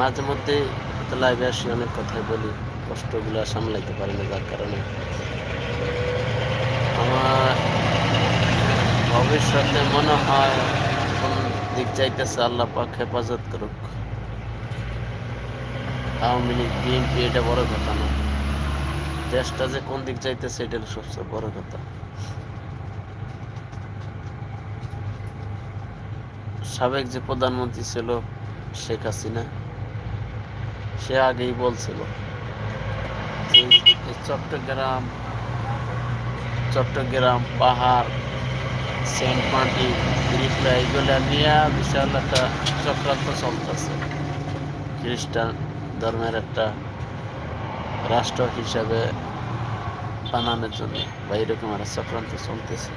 মাঝে মধ্যে লাইভে আসি, অনেক কথাই বলি, কষ্টগুলো সামলাইতে পারি না যার কারণে। আমার ভবিষ্যতে মনে হয় কোন দিক চাইতেছে আল্লাহ পাক হেফাজত করুক। আওয়ামী লীগ, বিএনপি, এটা বড় কথা না। দেশটা যে কোন দিক চাইতেছে এটা সবচেয়ে বড় কথা। সাবেক যে প্রধানমন্ত্রী ছিল শেখ হাসিনা সে আগেই বলছিল চট্টগ্রাম চট্টগ্রাম পাহাড়, সেন্ট মার্টিন, ত্রিপুরা, এগুলা নিয়ে বিশাল একটা চক্রান্ত চলতেছে। খ্রিস্টান ধর্মের একটা রাষ্ট্র হিসাবে বানানোর জন্য বা এরকম একটা চক্রান্ত চলতেছে।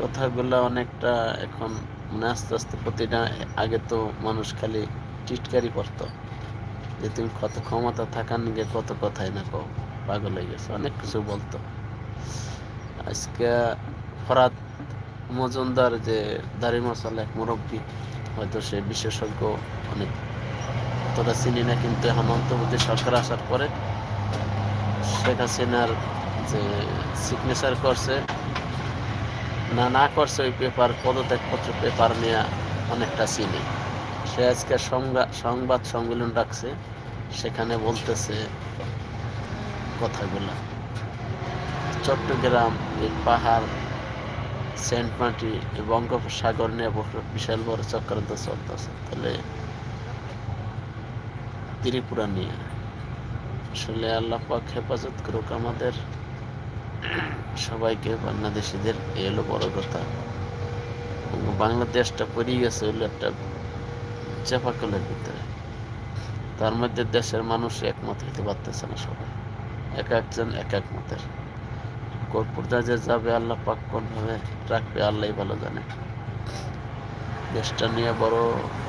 কথাগুলো অনেকটা এখন মানে আস্তে আস্তে প্রতিটা আগে তো মানুষ খালি টিটকারি করতো। যে তুমি কত ক্ষমতা থাকার নিগে কত কথাই না কও, পাগল হয়ে গেছে, অনেক কিছু বলতো। আজকে ফরাত মজুমদার যে দাড়ি মশালা এক মুরব্বী, হয়তো সে বিশেষজ্ঞ, অনেক অতটা চিনি না, কিন্তু এখন অন্তর্বর্তী সরকার আসার পরে শেখ হাসিনার যে সিগনেচার করছে না না করছে ওই পেপার, পদত্যাগপত্র পেপার নিয়ে অনেকটা চিনি সে আজকে সংবাদ সম্মেলন রাখছে সেখানে বলতেছে কথাগুলা। চট্টগ্রাম, এই পাহাড়, সেন্ট মার্টি বঙ্গোপসাগর নিয়ে বিশাল বড় চক্রান্ত চলতেছে। তাহলে ত্রিপুরা নিয়ে। আসলে আল্লাহ হেফাজত করুক আমাদের। সবাইকে বাংলাদেশিদের এলো বড় কথা। বাংলাদেশটা পড়িয়ে গেছে হলো একটা চাপাকলের ভিতরে। তার মধ্যে দেশের মানুষ একমত হতে পারতেছে না সবাই। এক একজন এক এক মতের। কোন পর্যায়ে যাবে, আল্লাহ পাক কোনভাবে রাখবে আল্লাহ ভালো জানে। দেশটা নিয়ে বড়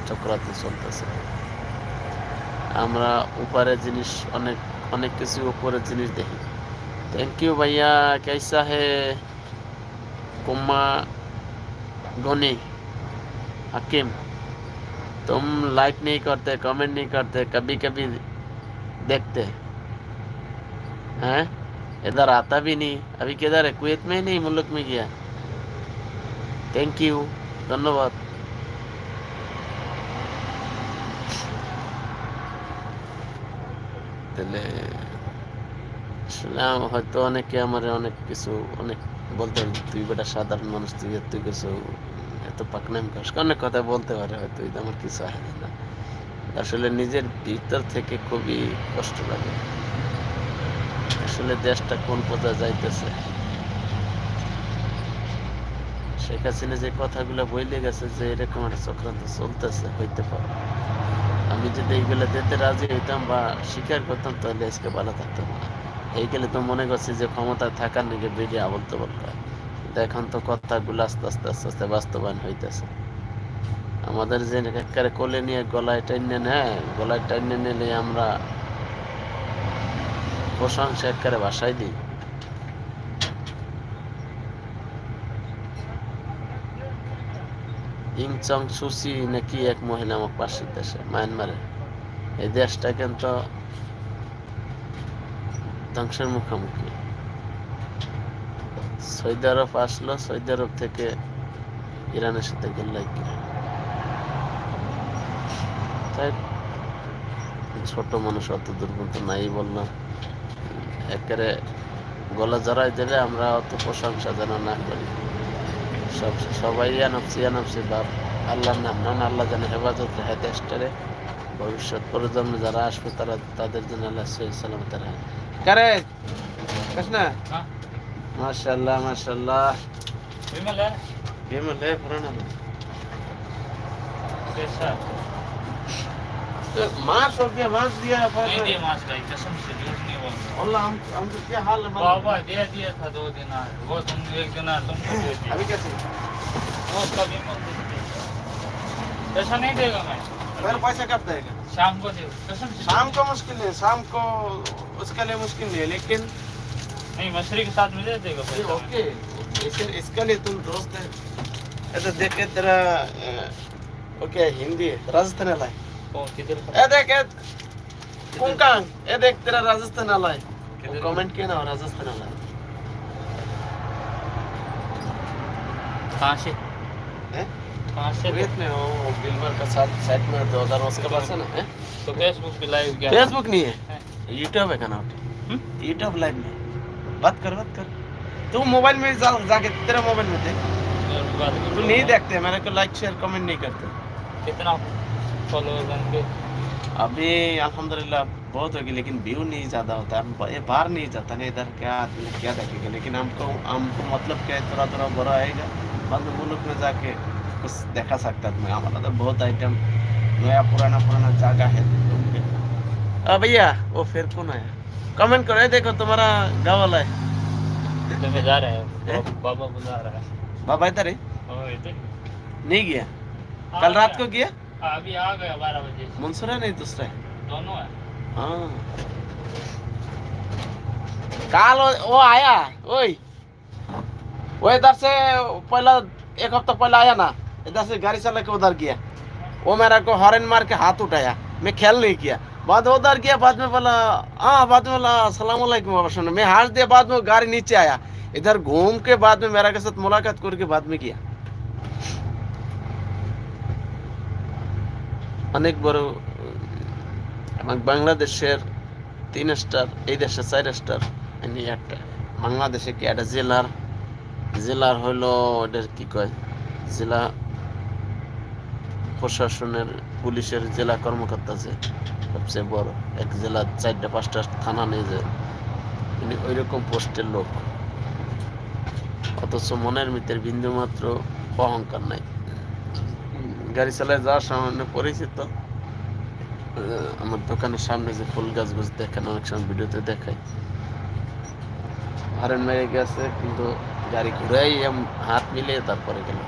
চক্রাতে চলতেছে। আমরা উপরে জিনিস, অনেক অনেক কিছু উপরের জিনিস দেখি। थैंक यू भैया। कैसा है? कुमा धोनी, हकीम, तुम लाइक नहीं करते कमेंट नहीं करते कभी कभी देखते। हैं? इधर आता भी नहीं। अभी किधर है? कुवैत में नहीं, मुल्क में गया थैंक यू धन्यवाद। दिल्ली। আসলে হয়তো অনেকে আমার অনেক কিছু, অনেক বলতে তুই বেটা সাধারণ মানুষ, তুই তুই কিছু এত পাকনাম করিস অনেক কথা বলতে পারে হয়তো এটা আমার কিছু না। আসলে নিজের ভিতর থেকে খুবই কষ্ট লাগে। আসলে দেশটা কোন পর্যায়ে যাইতেছে? শেখ হাসিনা যে কথাগুলো বইলে গেছে যে, এরকম একটা চক্রান্ত চলতেছে, হইতে পারে। আমি যদি এইগুলো দিতে রাজি হইতাম বা স্বীকার করতাম, তাহলে আজকে ভালো থাকতাম। না এইগুলো তো মনে করছি যে ক্ষমতা থাকার নাকি বেরিয়ে আবল তবল কয় কিন্তু এখন তো কথাগুলো আস্তে আস্তে আস্তে আস্তে বাস্তবায়ন হইতেছে। আমাদের যে একেবারে কোলে নিয়ে গলায় টাইনে নেয়, গলায় টাইনে নিলে আমরা প্রশংসা একেবারে ভাষায় দিই। ইংচং সুসি নাকি এক মহিলা আমার পাশের দেশে, মায়ানমারে। এই দেশটা কিন্তু ধ্বংসের মুখোমুখি। সৌদি আরব আসলো সৌদি আরব থেকে ইরানের সাথে গেল্লাই তাই ছোট মানুষ অত দুর্বল নাই বললাম একেবারে গলা জড়াই দিলে আমরা অত প্রশংসা যেন না করি। সব সবাই ইয়ানফসি ইয়ানফসি বাপ। আল্লাহর নাম নাম আল্লাহ যেন হেফাজত রেখে দেশটারে। ভবিষ্যৎ প্রজন্মে যারা আসবে তারা তাদের জন্য আল্লাহ সহি সালামত রাখে কারে কৃষ্ণ हाँ মাশাআল্লাহ মাশাআল্লাহ विमल है বিমল হে পুরানা कैसा मार सो दिया मार दिया नहीं दिए मास का कसम से झूठ नहीं बोल रहा अल्लाह हम हमको क्या हाल है बाबा दे दिया था दो दिन आज वो तुम एक दिन आज तुमको दे दिया अभी कैसे वो उसका विमल दे दिया पैसा नहीं देगा मैं मेरा पैसा कब देगा? शाम को दे शाम को मुश्किल है शाम को उसके लिए मुश्किल नहीं है लेकिन नहीं मछली के साथ में दे देगा ओके। इसके इसके लिए तुम दोस्त है। ऐसा देख के तेरा ओके हिंदी है राजस्थान वाला है। ए देख ए कुंकांग ए देख तेरा राजस्थान वाला है। कमेंट किया ना राजस्थान वाला है। कहाँ से? तो फेसबुक पे लाइव क्या फेसबुक नहीं है? यूट्यूब है? यूट्यूब लाइव में बात कर बात कर। तू मोबाइल में जा, जाके तेरा मोबाइल में देख। तू नहीं देखते मेरे को लाइक शेयर कमेंट नहीं करते। कितना फॉलोअर्स अभी अल्हम्दुलिल्लाह बहुत होगी लेकिन व्यू नहीं ज़्यादा होता। है हम बाहर नहीं जाता ना इधर क्या आदमी क्या देखेंगे? लेकिन हमको हमको मतलब क्या है थोड़ा थोड़ा बड़ा आएगा। बाद में मुल्क में जाके कुछ देखा सकता है हमारा तो बहुत आइटम नया पुराना पुराना जगह है घूम भैया वो फिर कौन आया? कमेंट करो देखो तुम्हारा गाँव वाला है। तो जा रहा है। हैं? बाबा बुला रहा है। बाबा इधर है? नहीं गया? कल रात को गया? हाँ, अभी आ गया बारह बजे। मंसूर है नहीं दूसरा है। दोनों है। हाँ। काल वो, वो आया ओए। वो इधर से पहला एक हफ़्ता पहले आया ना? इधर से गाड़ी चला के उधर गया वो मेरा को हॉर्न मार के हाथ उठाया मैं ख्याल नहीं किया बाद में उधर गया बाद में बोला हाँ बाद में बोला सलाम वालेकुम बाबा सुनो मैं हाथ दिया बाद में वो गाड़ी नीचे आया इधर घूम के बाद में मेरा के साथ मुलाकात करके बाद में किया অনেক বড় আমার বাংলাদেশের তিন স্টার এই দেশে চার স্টার এনে একটা বাংলাদেশে কি একটা জেলার জেলার হইলো ওটার কি কয় জেলা প্রশাসনের পুলিশের জেলা কর্মকর্তা যে সবচেয়ে বড়, এক জেলার চারটা, পাঁচটা থানা নিয়ে যায় উনি ওই রকম পোস্টের লোক। অথচ মনের ভিতরে বিন্দু মাত্র অহংকার নাই। গাড়ি চালায় যাওয়ার সামান্য পরিচিত। আমার দোকানের সামনে যে ফুল গাছ গাছ দেখেন, অনেক সময় ভিডিওতে দেখাই। হরেন মেরে গেছে, কিন্তু গাড়ি ঘুরাই হাত মিলিয়ে তারপরে গেল।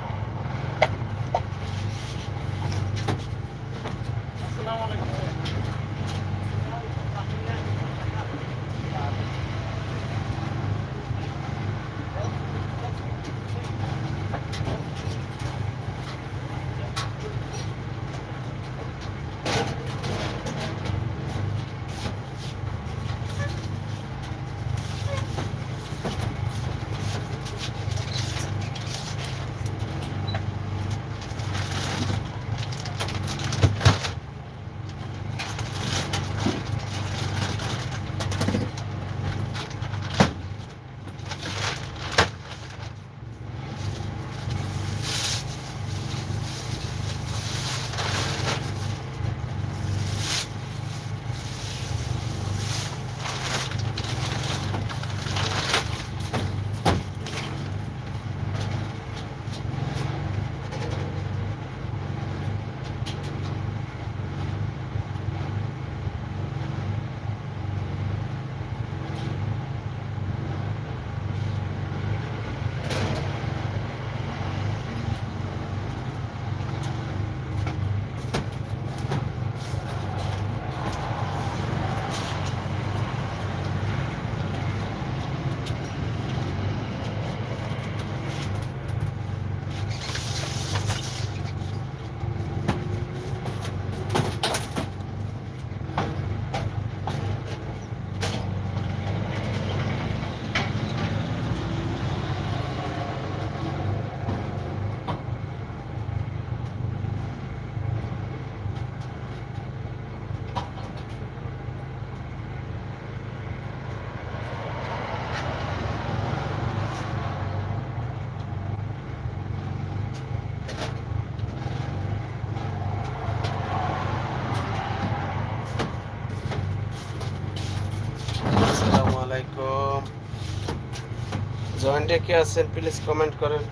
জয়েন্টে কে আছেন প্লিজ কমেন্ট করেন।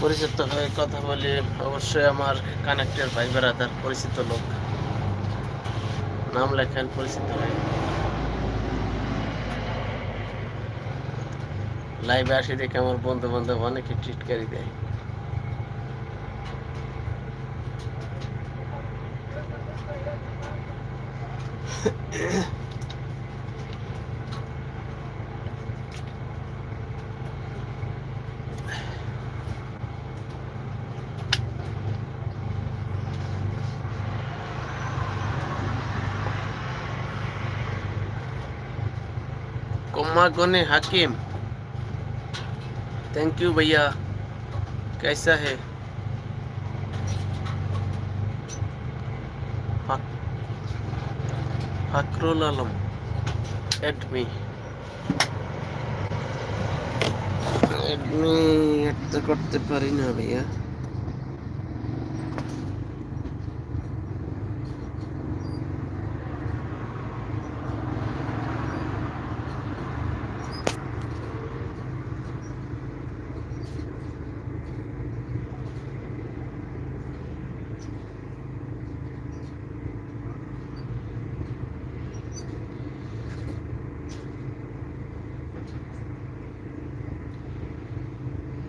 পরিচিত হয়ে কথা বলি অবশ্যই আমার কানেক্টের ভাই বেড়াদার পরিচিত লোক। নাম লেখেন পরিচিত হয়ে। লাইভে আসি দেখে আমার বন্ধু বান্ধব অনেকে টিটকারি দেয়। मामा गने हकीम थैंक यू भैया कैसा है fuck- फकरुल Alam at me এডমি add তো করতে পারি না ভাইয়া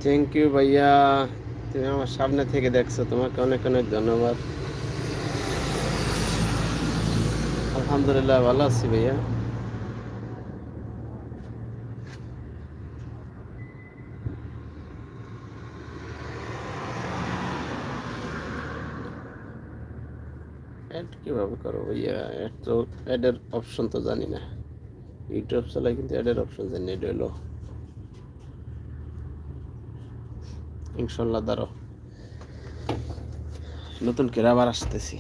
থ্যাংক ইউ ভাইয়া। তুমি আমার সামনে থেকে দেখছ, তোমাকে অনেক অনেক ধন্যবাদ। আলহামদুলিল্লাহ, ভালো আছি ভাইয়া। অ্যাড কীভাবে করো ভাইয়া? অ্যাড তো অ্যাডের অপশন তো জানি না। ইউটিউব চালাই কিন্তু অ্যাডের অপশন জানি এটা হলো ইনশাল্লাহ দাঁড়ো নতুন করে আবার আসতেছি।